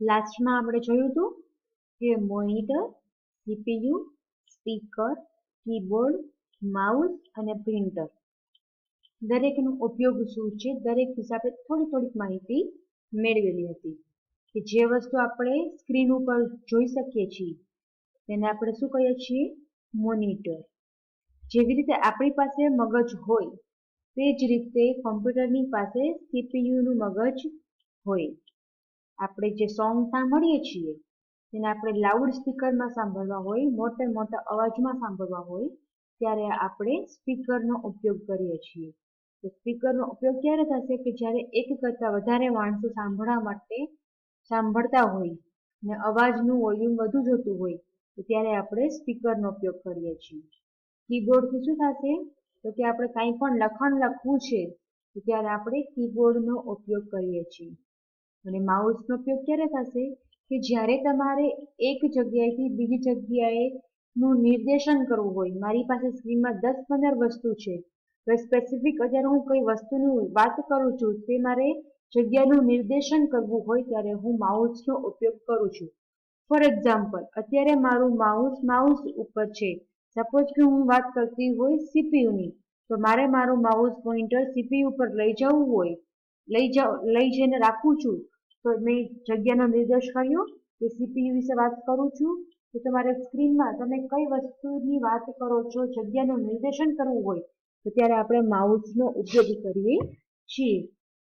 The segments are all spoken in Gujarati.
લાસ્ટમાં આપણે જોયું હતું કે monitor, CPU, speaker, keyboard, mouse અને પ્રિન્ટર. દરેકનો ઉપયોગ શું છે? દરેક વિશે થોડી થોડીક માહિતી મેળવેલી હતી કે જે વસ્તુ આપણે સ્ક્રીન ઉપર જોઈ શકીએ છીએ, તેને આપણે શું કહીએ છીએ? મોનિટર. જેવી રીતે આપણી પાસે મગજ હોય, તે જ રીતે કોમ્પ્યુટરની પાસે સીપીયુનું મગજ હોય. આપણે જે સોંગ સાંભળીએ છીએ તેને આપણે લાઉડ સ્પીકરમાં સાંભળવા હોય, મોટા મોટા અવાજમાં સાંભળવા હોય, ત્યારે આપણે સ્પીકરનો ઉપયોગ કરીએ છીએ. તો સ્પીકરનો ઉપયોગ ક્યારે થશે કે જ્યારે એક કરતાં વધારે માણસો સાંભળવા માટે સાંભળતા હોય ને અવાજનું વોલ્યુમ વધુ જોતું હોય, તો ત્યારે આપણે સ્પીકરનો ઉપયોગ કરીએ છીએ. કીબોર્ડથી શું થશે? તો કે આપણે કાંઈ પણ લખાણ લખવું છે, તો ત્યારે આપણે કીબોર્ડનો ઉપયોગ કરીએ છીએ. અને માઉસનો ઉપયોગ ક્યારે થશે? કે જ્યારે તમારે એક જગ્યાએથી બીજી જગ્યાએ નું નિર્દેશન કરવું હોય, મારી પાસે સ્ક્રીનમાં દસ પંદર વસ્તુ છે. તો સ્પેસિફિક અત્યારે હું કઈ વસ્તુની વાત કરું છું, તે મારે જગ્યાનું નિર્દેશન કરવું હોય, ત્યારે હું માઉસનો ઉપયોગ કરું છું. ફોર એક્ઝામ્પલ અત્યારે મારું માઉસ માઉસ ઉપર છે. સપોઝ કે હું વાત કરતી હોય સીપીયુની, તો મારે મારું માઉસ પોઈન્ટર સીપીયુ ઉપર લઈ જવું હોય. લઈ જાવ લઈ જઈને રાખું છું. તો મેં જગ્યાનો નિર્દેશ કર્યો કે સીપીયુ વિશે વાત કરું છું. તો તમારે સ્ક્રીનમાં તમે કઈ વસ્તુની વાત કરો છો, જગ્યાનું નિર્દેશન કરવું હોય, તો ત્યારે આપણે માઉસનો ઉપયોગ કરીએ છીએ.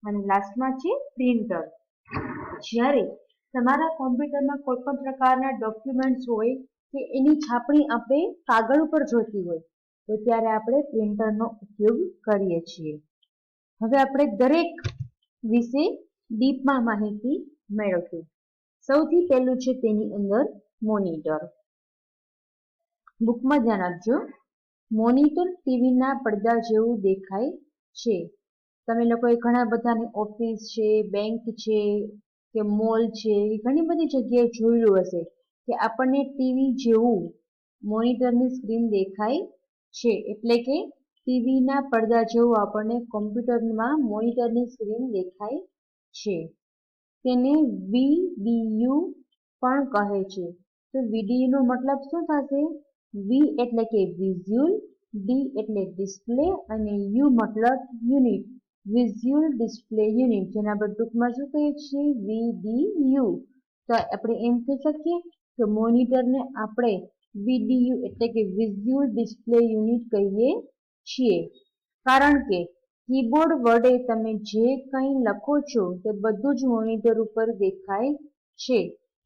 અને લાસ્ટમાં છે પ્રિન્ટર. જ્યારે તમારા કોમ્પ્યુટરમાં કોઈ પણ પ્રકારના ડોક્યુમેન્ટ્સ હોય કે એની છાપણી આપણે કાગળ ઉપર જોઈતી હોય, તો ત્યારે આપણે પ્રિન્ટરનો ઉપયોગ કરીએ છીએ. હવે આપણે દરેક વિશે ડીપમાં માહિતી મેળવશું સૌથી પહેલું છે તેની અંદર મોનિટર. બુકમાં ધ્યાન આપજો. મોનિટર ટીવીના પડદા જેવું દેખાય છે. તમે લોકોએ ઘણા બધાની ઓફિસ છે, બેંક છે કે મોલ છે ઘણી બધી જગ્યાએ જોયેલું હશે કે આપણને ટીવી જેવું મોનિટરની સ્ક્રીન દેખાય છે. એટલે કે ટીવીના પડદા જેવું આપણને કોમ્પ્યુટરમાં મોનિટરની સ્ક્રીન દેખાય છે. તેને વીડીયુ પણ કહે છે. તો વીડીયુનો મતલબ શું થશે? વી એટલે કે વિઝ્યુઅલ, ડી એટલે ડિસ્પ્લે અને યુ મતલબ યુનિટ. Visual, display, unit. જેને આપણે ટૂંકમાં શું કહીએ છીએ વીડીયુ તો આપણે એમ કહી શકીએ કે મોનિટરને આપણે વીડીયુ એટલે કે વિઝ્યુઅલ ડિસ્પ્લે યુનિટ કહીએ છીએ કારણ કે કીબોર્ડ વડે તમે જે કંઈ લખો છો તે બધું જ મોનિટર ઉપર દેખાય છે.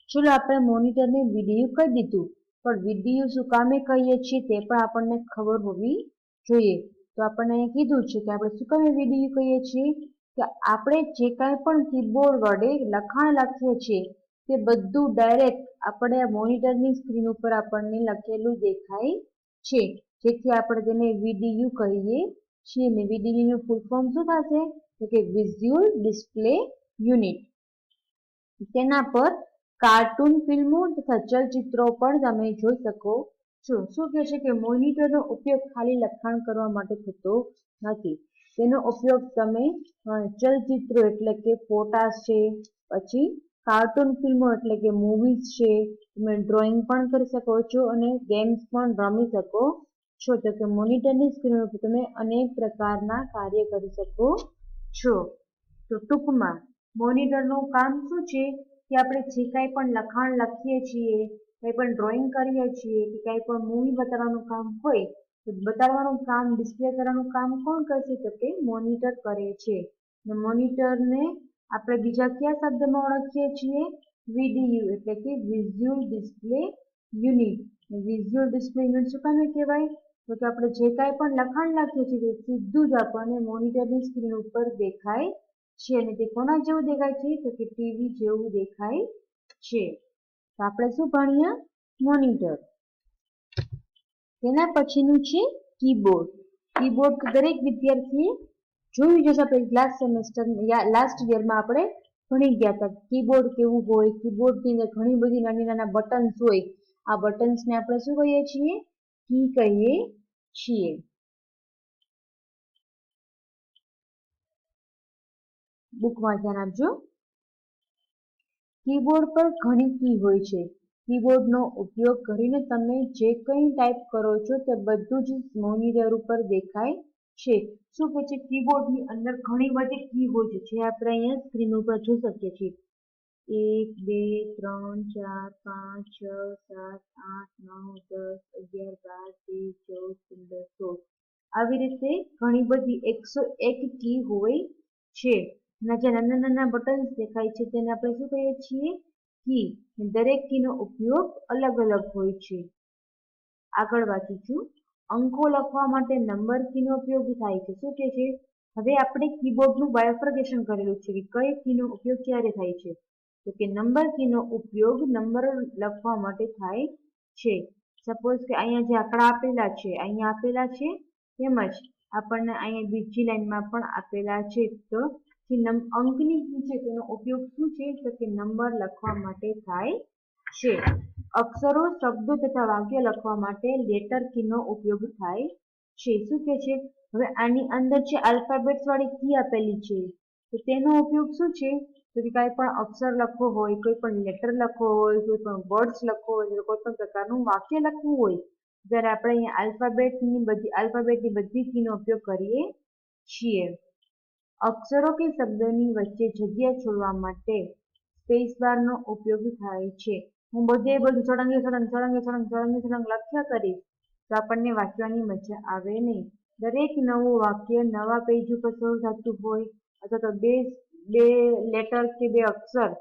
ચલો આપણે મોનિટરને વીડિયો કહી દીધું. પણ વીડિયો શું કામે કહીએ છીએ તે પણ આપણને ખબર હોવી જોઈએ. તો આપણને અહીંયા કીધું છે કે આપણે શું કામે વીડિયો કહીએ છીએ? કે આપણે જે કાંઈ પણ કીબોર્ડ વડે લખાણ લખીએ છીએ તે બધું ડાયરેક્ટ આપણે મોનિટરની સ્ક્રીન ઉપર આપણને લખેલું દેખાય છે. જેથી આપણે તેને વીડીયુ કહીએ છીએ ને વીડીયુનું ફૂલ ફોર્મ શું થશે? તો કે વિઝ્યુઅલ ડિસ્પ્લે યુનિટ તેના પર કાર્ટૂન ફિલ્મો તથા ચલચિત્રો પણ તમે જોઈ શકો છો. શું કહે છે કે મોનિટરનો ઉપયોગ ખાલી લખાણ કરવા માટે થતો નથી. તેનો ઉપયોગ તમે ચલચિત્રો એટલે કે ફોટાસ છે, પછી કાર્ટૂન ફિલ્મો એટલે કે મૂવીઝ છે, તમે ડ્રોઈંગ પણ કરી શકો છો અને ગેમ્સ પણ રમી શકો છો. તો કે મોનિટરની સ્ક્રીન ઉપર તમે અનેક પ્રકારના કાર્ય કરી શકો છો. તો ટૂંકમાં મોનિટરનું કામ શું છે? કે આપણે જે કાંઈ પણ લખાણ લખીએ છીએ, કંઈ પણ ડ્રોઈંગ કરીએ છીએ, કે કાંઈ પણ મૂવી બતાવવાનું કામ હોય, તો બતાવવાનું કામ ડિસ્પ્લે કરવાનું કામ કોણ કરશે? તો કે મોનિટર કરે છે. મોનિટરને આપણે બીજા કયા શબ્દમાં ઓળખીએ છીએ? વીડીયુ એટલે કે visual display unit visual display unit શું કામે કહેવાય? તો કે આપણે જે કાંઈ પણ લખાણ લખીએ છીએ તે સીધું જ આપણને મોનિટરની સ્ક્રીન ઉપર દેખાય છે અને તે કોના જેવું દેખાય છે? તો કે ટીવી જેવું દેખાય છે. તો આપણે શું ભણીએ? મોનિટર તેના પછીનું છે કીબોર્ડ કીબોર્ડ દરેક વિદ્યાર્થીએ જોયું જશે આપણે લાસ્ટ સેમેસ્ટર લાસ્ટ યરમાં આપણે ભણી ગયા હતા. કીબોર્ડ કેવું હોય કીબોર્ડની અંદર ઘણી બધી નાની નાના બટન્સ હોય. આ બટન્સને આપણે શું કહીએ છીએ? કી કહીએ છીએ. બુકમાં ધ્યાન આપજો. કીબોર્ડ પર ઘણી કી હોય છે. કીબોર્ડનો ઉપયોગ કરીને તમે જે કંઈ ટાઈપ કરો છો તે બધું જ મોનિટર ઉપર દેખાય છે. શું કે છે? કીબોર્ડની અંદર ઘણી બધી કી હોય છે. આપણે અહીંયા સ્ક્રીન ઉપર જોઈ શકીએ છીએ. એક, બે, ત્રણ, ચાર, પાંચ, છ, સાત, આઠ, નવ, દસ, અગિયાર, બાર, તેર, ચૌદ, પંદર, સોળ. આવી રીતે ઘણી બધી એકસો એક કી હોય છે. અને જે નાના નાના બટન્સ દેખાય છે, તેને આપણે શું કહીએ છીએ? કી દરેક કીનો ઉપયોગ અલગ અલગ હોય છે. આગળ વાંચું છું. અંકો લખવા માટે નંબર કીનો ઉપયોગ થાય છે. શું કે છે? હવે આપણે કીબોર્ડનું બાયોફ્રગેશન કરેલું છે કે કઈ કીનો ઉપયોગ ક્યારે થાય છે? તો કે નંબર કીનો ઉપયોગ નંબર લખવા માટે થાય છે. સપોઝ કે અહીંયા જે આંકડા આપેલા છે, અહીંયા આપેલા છે, તેમજ આપણને અહીંયા બીજી લાઈનમાં પણ આપેલા છે. તો જે અંકની કી છે તેનો ઉપયોગ શું છે? તો કે નંબર લખવા માટે થાય છે. અક્ષરો શબ્દો તથા વાક્ય લખવા માટે લેટર કીનો ઉપયોગ થાય છે. શું કે છે? હવે આની અંદર છે આલ્ફાબેટ્સ વાળી કી આપેલી છે, તો તેનો ઉપયોગ શું છે? તો કે કાંઈ પણ અક્ષર લખવો હોય, કોઈ પણ લેટર લખવો હોય, કોઈ પણ વર્ડ્સ લખવો હોય કોઈ પણ પ્રકારનું વાક્ય લખવું હોય જ્યારે આપણે અહીંયા આલ્ફાબેટની બધી આલ્ફાબેટની બધી કીનો ઉપયોગ કરીએ છીએ. અક્ષરો કે શબ્દોની વચ્ચે જગ્યા છોડવા માટે સ્પેસ બારનો ઉપયોગ થાય છે. હું બધે બધું સળંગે, સળંગ સળંગે સળંગ સળંગે, સળંગ લખ્યા કરીશ, તો આપણને વાંચવાની મજા આવે નહીં. દરેક નવું વાક્ય નવા પેજ ઉપર શરૂ થતું હોય, અથવા તો બે બે લેટર કે બે અક્ષર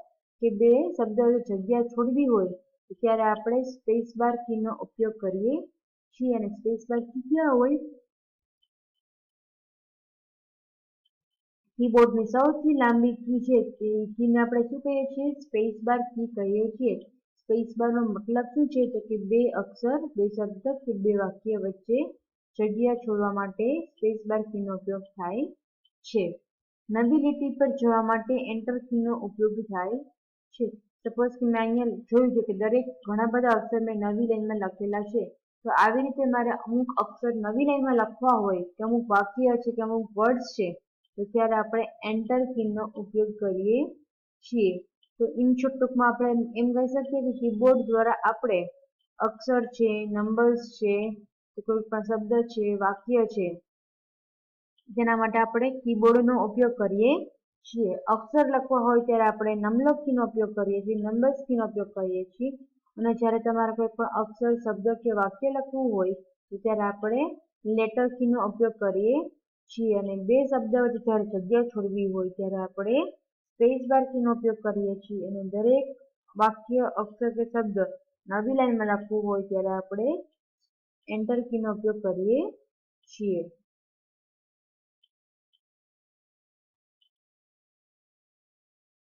કે બે શબ્દ જગ્યા છોડવી હોય ત્યારે આપણે સ્પેસ બાર કીનો ઉપયોગ કરીએ છીએ. અને સ્પેસ બાર કી ક્યાં હોય? કીબોર્ડની સૌથી લાંબી કી છે તે કીને આપણે શું કહીએ છીએ? સ્પેસ બાર કી કહીએ છીએ. સ્પેસ બારનો મતલબ શું છે? તો કે બે અક્ષર, બે શબ્દ કે બે વાક્ય વચ્ચે જગ્યા છોડવા માટે સ્પેસ બાર કીનો ઉપયોગ થાય છે. નવી લીટી પર જવા માટે એન્ટર કીનો ઉપયોગ થાય છે. સપોઝ કે મેં અહીંયા જોયું છે કે દરેક ઘણા બધા અક્ષર મેં નવી લાઈનમાં લખેલા છે. તો આવી રીતે મારે અમુક અક્ષર નવી લાઈનમાં લખવા હોય કે અમુક વાક્ય છે કે અમુક વર્ડ્સ છે, તો ત્યારે આપણે એન્ટર કીનો ઉપયોગ કરીએ છીએ. તો ઇન ટૂંકમાં આપણે એમ કહી શકીએ કે કીબોર્ડ દ્વારા આપણે અક્ષર છે નંબર્સ છે કોઈ પણ શબ્દ છે, વાક્ય છે, તેના માટે આપણે કીબોર્ડનો ઉપયોગ કરીએ છીએ. અક્ષર લખવા હોય ત્યારે આપણે નમલક કીનો ઉપયોગ કરીએ છીએ નંબર્સ કીનો ઉપયોગ કરીએ છીએ. અને જ્યારે તમારે કોઈ પણ અક્ષર, શબ્દ કે વાક્ય લખવું હોય, તો ત્યારે આપણે લેટર કીનો ઉપયોગ કરીએ છીએ. અને બે શબ્દ જ્યારે જગ્યા છોડવી હોય, ત્યારે આપણે સ્પેસ બાર કીનો ઉપયોગ કરીએ છીએ અને દરેક વાક્ય અક્ષર કે શબ્દ નવી લાઈનમાં લખવું હોય ત્યારે આપણે એન્ટર કીનો ઉપયોગ કરીએ છીએ.